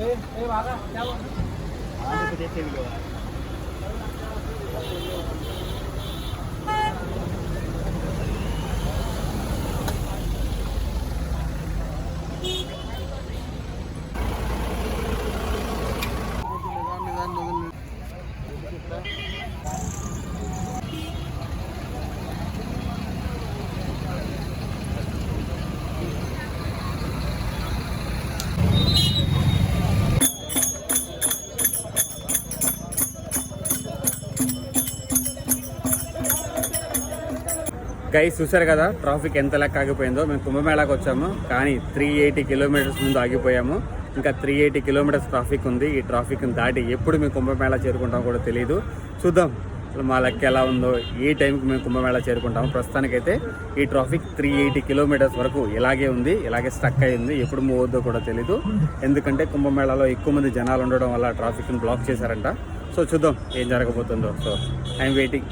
এই এই বাবা চলো। గైస్ చూసారు కదా ట్రాఫిక్ ఎంత లెక్క ఆగిపోయిందో? మేము కుంభమేళాకి వచ్చాము కానీ త్రీ ఎయిటీ కిలోమీటర్స్ ముందు ఆగిపోయాము. ఇంకా త్రీ ఎయిటీ కిలోమీటర్స్ ట్రాఫిక్ ఉంది. ఈ ట్రాఫిక్ని దాటి ఎప్పుడు మేము కుంభమేళా చేరుకుంటాం కూడా తెలియదు చూద్దాం అసలు మా లెక్క ఎలా ఉందో ఏ టైంకి మేము కుంభమేళా చేరుకుంటాము. ప్రస్తుతానికైతే ఈ ట్రాఫిక్ త్రీ ఎయిటీ కిలోమీటర్స్ వరకు ఇలాగే ఉంది ఇలాగే స్టక్ అయింది ఎప్పుడు మూవ్ అవుద్దో కూడా తెలీదు. ఎందుకంటే కుంభమేళాలో ఎక్కువ మంది జనాలు ఉండడం వల్ల ట్రాఫిక్ని బ్లాక్ చేశారంట. సో చూద్దాం ఏం జరగబోతుందో. So I'm waiting